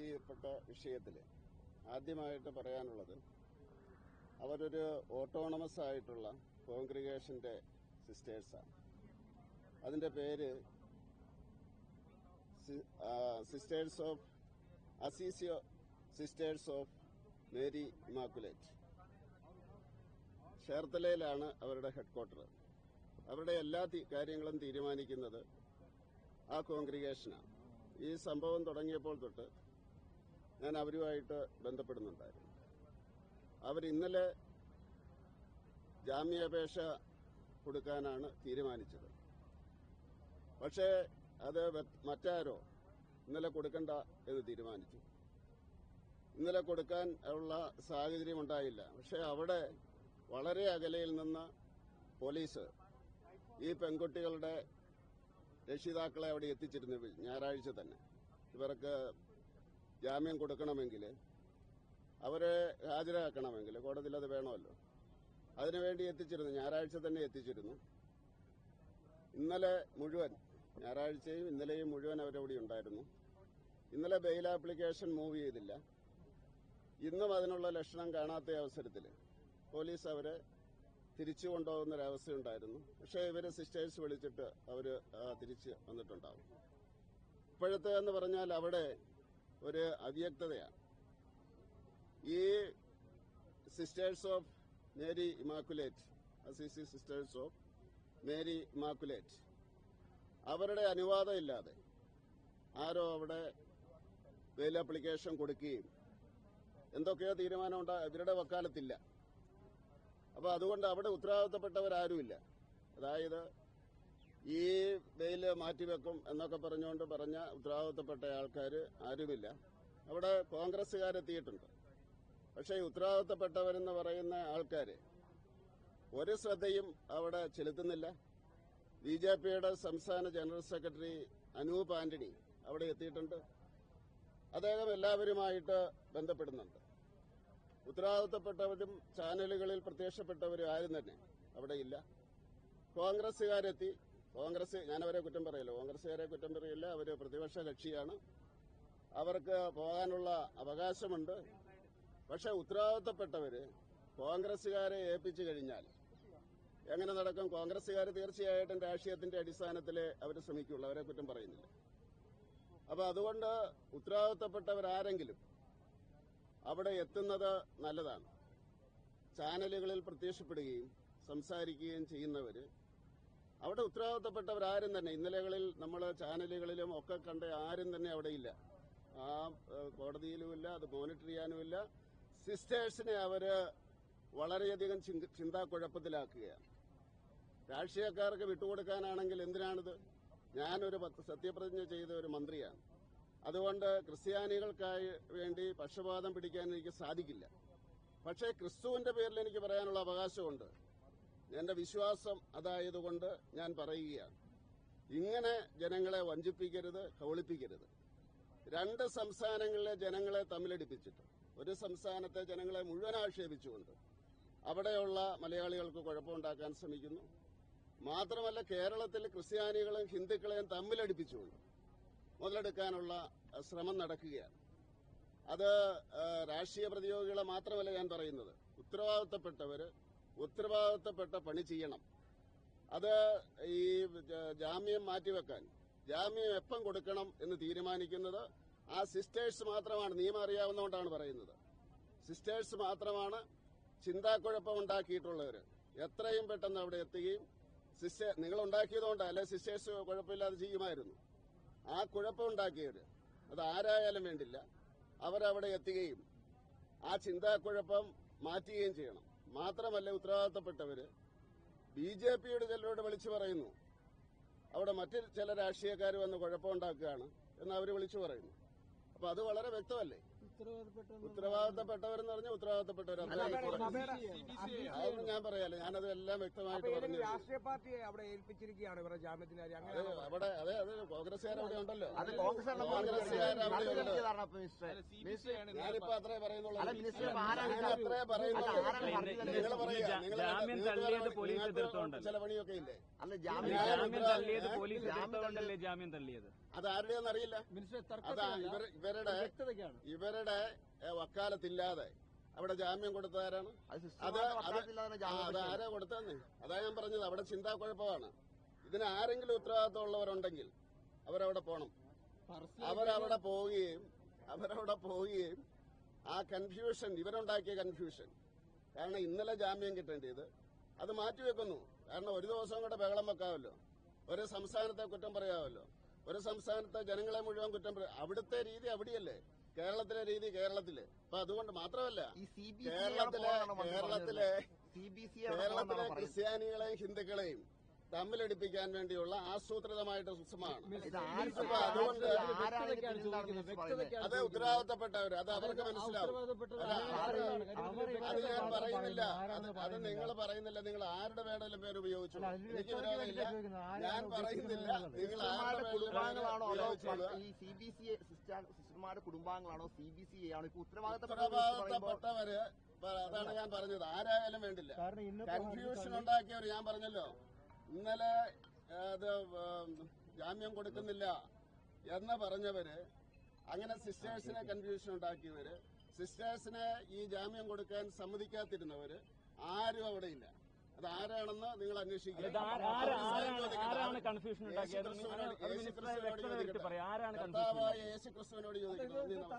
ചെയ്യപ്പെട്ട വിഷയത്തിൽ ആദ്യമായിട്ട് പറയാനുള്ളത് അവരൊരു ഓട്ടോണമസ് ആയിട്ടുള്ള കോൺഗ്രിഗേഷന്റെ സിസ്റ്റേഴ്സാണ്. അതിന്റെ പേര് sisters of Assisi sisters of Mary Immaculate ചേർത്തലയിലാണ് അവരുടെ ഹെഡ്ക്വാർട്ടർ. അവരുടെ എല്ലാ കാര്യങ്ങളും തീരുമാനിക്കുന്നത് ആ കോൺഗ്രിഗേഷനാണ്. ഈ സംഭവം തുടങ്ങിയപ്പോൾ തൊട്ട് ഞാൻ അവരുമായിട്ട് ബന്ധപ്പെടുന്നുണ്ടായിരുന്നു. അവർ ഇന്നലെ ജാമ്യാപേക്ഷ കൊടുക്കാനാണ് തീരുമാനിച്ചത്. പക്ഷേ അത് മറ്റാരോ ഇന്നലെ കൊടുക്കണ്ട എന്ന് തീരുമാനിച്ചു. ഇന്നലെ കൊടുക്കാൻ ഉള്ള സാഹചര്യം ഉണ്ടായില്ല. പക്ഷെ അവിടെ വളരെ അകലയിൽ നിന്ന് പോലീസ് ഈ പെൺകുട്ടികളുടെ രക്ഷിതാക്കളെ അവിടെ എത്തിച്ചിരുന്നു ഞായറാഴ്ച തന്നെ. ഇവർക്ക് ജാമ്യം കൊടുക്കണമെങ്കിൽ അവരെ ഹാജരാക്കണമെങ്കിൽ കോടതിയിൽ അത് വേണമല്ലോ. അതിനുവേണ്ടി എത്തിച്ചിരുന്നു ഞായറാഴ്ച തന്നെ എത്തിച്ചിരുന്നു. ഇന്നലെ മുഴുവൻ ഞായറാഴ്ചയും ഇന്നലെയും മുഴുവൻ അവരവിടെ ഉണ്ടായിരുന്നു. ഇന്നലെ ബെയിൽ ആപ്ലിക്കേഷൻ മൂവ് ചെയ്തില്ല. ഇന്നും അതിനുള്ള ലക്ഷണം കാണാത്ത അവസരത്തിൽ പോലീസ് അവരെ തിരിച്ചു കൊണ്ടുപോകുന്ന ഒരവസ്ഥയുണ്ടായിരുന്നു പക്ഷേ ഇവർ സിസ്റ്റേഴ്സ് വിളിച്ചിട്ട് അവർ ആ, തിരിച്ച് വന്നിട്ടുണ്ടാവും. ഇപ്പോഴത്തെ എന്ന് പറഞ്ഞാൽ അവിടെ ഒരു അവ്യക്തതയാണ് ഈ sisters of Mary Immaculate Assisi sisters of Mary Immaculate അവരുടെ അനുവാദം ഇല്ലാതെ ആരോ അവിടെ ബെയിൽ ആപ്ലിക്കേഷൻ കൊടുക്കുകയും എന്തൊക്കെയോ തീരുമാനം ഉണ്ടാ ഇവരുടെ വക്കാലത്തില്ല. അപ്പോൾ അതുകൊണ്ട് അവിടെ ഉത്തരവാദിത്തപ്പെട്ടവരാരുമില്ല. അതായത് ഈ ബെയിൽ മാറ്റിവെക്കും എന്നൊക്കെ പറഞ്ഞുകൊണ്ട് പറഞ്ഞ ഉത്തരവാദിത്തപ്പെട്ട ആൾക്കാർ ആരുമില്ല. അവിടെ കോൺഗ്രസ്സുകാരെത്തിയിട്ടുണ്ട് പക്ഷേ ഈ ഉത്തരവാദിത്തപ്പെട്ടവരെന്ന് പറയുന്ന ആൾക്കാർ ഒരു ശ്രദ്ധയും അവിടെ ചെലുത്തുന്നില്ല. ബി ജെ പിയുടെ സംസ്ഥാന ജനറൽ സെക്രട്ടറി അനൂപ് ആന്റണി അവിടെ എത്തിയിട്ടുണ്ട്. അദ്ദേഹം എല്ലാവരുമായിട്ട് ബന്ധപ്പെടുന്നുണ്ട്. ഉത്തരവാദിത്തപ്പെട്ടവരും ചാനലുകളിൽ പ്രത്യക്ഷപ്പെട്ടവരും ആരും തന്നെ അവിടെ ഇല്ല. കോൺഗ്രസ്സുകാരെത്തി കോൺഗ്രസ് ഞാനവരെ കുറ്റം പറയില്ല. കോൺഗ്രസ്സുകാരെ കുറ്റം പറയില്ല. അവർ പ്രതിപക്ഷ കക്ഷിയാണ്. അവർക്ക് പോകാനുള്ള അവകാശമുണ്ട്. പക്ഷേ ഉത്തരവാദിത്തപ്പെട്ടവര് കോൺഗ്രസ്സുകാരെ ഏൽപ്പിച്ചു കഴിഞ്ഞാൽ എങ്ങനെ നടക്കും? കോൺഗ്രസ്സുകാർ തീർച്ചയായിട്ടും രാഷ്ട്രീയത്തിന്റെ അടിസ്ഥാനത്തിൽ അവർ ശ്രമിക്കുള്ളൂ. അവരെ കുറ്റം പറയുന്നില്ല. അപ്പൊ അതുകൊണ്ട് ഉത്തരവാദിത്തപ്പെട്ടവരാരെങ്കിലും അവിടെ എത്തുന്നത് നല്ലതാണ്. ചാനലുകളിൽ പ്രത്യക്ഷപ്പെടുകയും സംസാരിക്കുകയും ചെയ്യുന്നവര് അവിടെ ഉത്തരവാദിത്തപ്പെട്ടവരാരും തന്നെ. ഇന്നലകളിൽ നമ്മൾ ചാനലുകളിലും ഒക്കെ കണ്ട ആരും തന്നെ അവിടെ ഇല്ല ആ കോടതിയിലും കോടതിയിലുമില്ല അത് മോണിറ്റർ ചെയ്യാനുമില്ല. സിസ്റ്റേഴ്സിനെ അവർ വളരെയധികം ചിന്ത- ചിന്താക്കുഴപ്പത്തിലാക്കുകയാണ്. രാഷ്ട്രീയക്കാർക്ക് വിട്ടുകൊടുക്കാനാണെങ്കിൽ എന്തിനാണിത്? ഞാനൊരു സത്യപ്രതിജ്ഞ ചെയ്ത ഒരു മന്ത്രിയാണ്. അതുകൊണ്ട് ക്രിസ്ത്യാനികൾക്കായി വേണ്ടി പക്ഷപാതം പിടിക്കാൻ എനിക്ക് സാധിക്കില്ല. പക്ഷേ ക്രിസ്തുവിന്റെ പേരിൽ എനിക്ക് പറയാനുള്ള അവകാശമുണ്ട്. എന്റെ വിശ്വാസം അതായതുകൊണ്ട് ഞാൻ പറയുകയാണ്. ഇങ്ങനെ ജനങ്ങളെ വഞ്ചിപ്പിക്കരുത് കബളിപ്പിക്കരുത്. രണ്ട് സംസ്ഥാനങ്ങളിലെ ജനങ്ങളെ തമ്മിലടിപ്പിച്ചിട്ട് ഒരു സംസ്ഥാനത്തെ ജനങ്ങളെ മുഴുവൻ ആക്ഷേപിച്ചുകൊണ്ട് അവിടെയുള്ള മലയാളികൾക്ക് കുഴപ്പമുണ്ടാക്കാൻ ശ്രമിക്കുന്നു. മാത്രമല്ല കേരളത്തിൽ ക്രിസ്ത്യാനികളും ഹിന്ദുക്കളെയും തമ്മിലടിപ്പിച്ചുകൊണ്ട് മുതലെടുക്കാനുള്ള ശ്രമം നടക്കുകയാണ്. അത് രാഷ്ട്രീയ പ്രതിയോഗികളെ മാത്രമല്ല ഞാൻ പറയുന്നത്. ഉത്തരവാദിത്തപ്പെട്ടവര് ഉത്തരവാദിത്തപ്പെട്ട പണി ചെയ്യണം. അത് ഈ ജാമ്യം മാറ്റിവെക്കാൻ. ജാമ്യം എപ്പം കൊടുക്കണം എന്ന് തീരുമാനിക്കുന്നത് ആ സിസ്റ്റേഴ്സ് മാത്രമാണ്. നിയമം അറിയാവുന്നതുകൊണ്ടാണ് പറയുന്നത്. സിസ്റ്റേഴ്സ് മാത്രമാണ് ചിന്താക്കുഴപ്പം ഉണ്ടാക്കിയിട്ടുള്ളവർ എത്രയും പെട്ടെന്ന് അവിടെ എത്തുകയും സിസ്റ്റേ നിങ്ങൾ ഉണ്ടാക്കിയതുകൊണ്ട് അല്ലെ സിസ്റ്റേഴ്സ് കുഴപ്പമില്ലാതെ ചെയ്യുമായിരുന്നു. ആ കുഴപ്പം ഉണ്ടാക്കിയവർ അത് ആരായാലും വേണ്ടില്ല അവരവിടെ എത്തുകയും ആ ചിന്താക്കുഴപ്പം മാറ്റുകയും ചെയ്യണം. മാത്രമല്ല ഉത്തരവാദിത്തപ്പെട്ടവര് ബി ജെ പിയുടെ ചിലരോട് വിളിച്ചു പറയുന്നു. അവിടെ മറ്റ് ചില രാഷ്ട്രീയക്കാർ വന്ന് കുഴപ്പമുണ്ടാക്കുകയാണ് എന്ന് അവർ വിളിച്ചു പറയുന്നു. അപ്പൊ അത് വളരെ വ്യക്തമല്ലേ? ഉത്തരവാദിത്തപ്പെട്ടവരെന്ന് പറഞ്ഞാൽ ഉത്തരവാദിത്തപ്പെട്ടവർ അല്ല, അതൊന്നും ഞാൻ പറയാല്ല. ഞാനത് എല്ലാം വ്യക്തമായിട്ട് പറഞ്ഞു രാഷ്ട്രീയ പാർട്ടിയെ അവിടെ ഏൽപ്പിച്ചിരിക്കുകയാണ് ഇവരുടെ ജാമ്യത്തിന് അവിടെ അതെ അത് കോൺഗ്രസ്സുകാർ അവിടെ ഉണ്ടല്ലോ. മിനിസ്റ്റർ മിനിസ്റ്റർ ഞാനിപ്പോ അത്രേ പറയുന്നുള്ളൂ. മിനിസ്റ്റർ അത്രേ പറയുന്നുള്ളൂ. ജാമ്യം തള്ളിയത് പോലീസ് എതിർത്തോണ്ടല്ലേ? ചില പണിയൊക്കെ ഇല്ലേ അല്ല ജാമ്യം തള്ളിയത്? പോലീസ് ജാമ്യം എതിർത്തോണ്ടല്ലേ ജാമ്യം തള്ളിയത്? അത് ആരുടെയെന്ന് അറിയില്ല അതാ ഇവർ ഇവരുടെ ഇവരുടെ ഏ, വക്കാലത്തില്ലാതെ. അവിടെ ജാമ്യം കൊടുത്തതാരാണ്? അത് അത്. ആരാ കൊടുത്തതെന്ന്? അതാ ഞാൻ പറഞ്ഞത്. അവിടെ ചിന്താ കുഴപ്പമാണ് ഇതിന് ആരെങ്കിലും ഉത്തരവാദിത്തമുള്ളവരുണ്ടെങ്കിൽ അവരവിടെ പോണം. അവരവിടെ പോവുകയും അവരവിടെ പോവുകയും ആ കൺഫ്യൂഷൻ ഇവരുണ്ടാക്കിയ കൺഫ്യൂഷൻ കാരണം ഇന്നലെ ജാമ്യം കിട്ടേണ്ടത് അത് മാറ്റിവെക്കുന്നു. കാരണം ഒരു ദിവസം കൂടെ ബഹളം വെക്കാമല്ലോ. ഒരു സംസ്ഥാനത്തെ കുറ്റം പറയാമല്ലോ. ഒരു സംസ്ഥാനത്തെ ജനങ്ങളെ മുഴുവൻ കുറ്റം പറയാം അവിടുത്തെ രീതി അവിടെയല്ലേ? കേരളത്തിലെ രീതി കേരളത്തിൽ. അപ്പൊ അതുകൊണ്ട് മാത്രമല്ല കേരളത്തിലെ കേരളത്തിലെ കേരളത്തിലെ ക്രിസ്ത്യാനികളെയും ഹിന്ദുക്കളെയും തമ്മിലടിപ്പിക്കാൻ വേണ്ടിയുള്ള ആസൂത്രിതമായിട്ട് ശ്രമമാണ് അതുകൊണ്ട്? അത് ഉത്തരവാദിത്തപ്പെട്ടവർ അത് അവർക്ക് മനസ്സിലാവും. അത് ഞാൻ പറയുന്നില്ല. അത് നിങ്ങൾ പറയുന്നില്ല. നിങ്ങൾ ആരുടെ വേണമെങ്കിലും പേര് ഉപയോഗിച്ചു എനിക്ക് വിരോധമില്ല. ഞാൻ പറയുന്നില്ല. നിങ്ങൾ ആരുടെ കുടുംബാംഗങ്ങളാണോ ഈ സി ബി സി സിസ്റ്റർമാരുടെ കുടുംബാംഗങ്ങളാണോ സി ബി സി ആണോ ഇപ്പൊ ഉത്തരവാദിത്തപ്പെട്ടവര് അതാണ് ഞാൻ പറഞ്ഞത്. ആരായാലും വേണ്ടില്ല. കൺഫ്യൂഷൻ ഉണ്ടാക്കിയവർ ഞാൻ പറഞ്ഞല്ലോ. ഇന്നലെ അത് ജാമ്യം കൊടുക്കുന്നില്ല എന്ന് പറഞ്ഞവര് അങ്ങനെ സിസ്റ്റേഴ്സിനെ കൺഫ്യൂഷൻ ഉണ്ടാക്കിയവര് സിസ്റ്റേഴ്സിനെ ഈ ജാമ്യം കൊടുക്കാൻ സമ്മതിക്കാതിരുന്നവര് ആരും അവിടെയില്ല. ഇല്ല അത് ആരാണെന്ന് നിങ്ങൾ അന്വേഷിക്കുക. യേശുക്രിസ്തുവിനോട് ആര്- ആര്-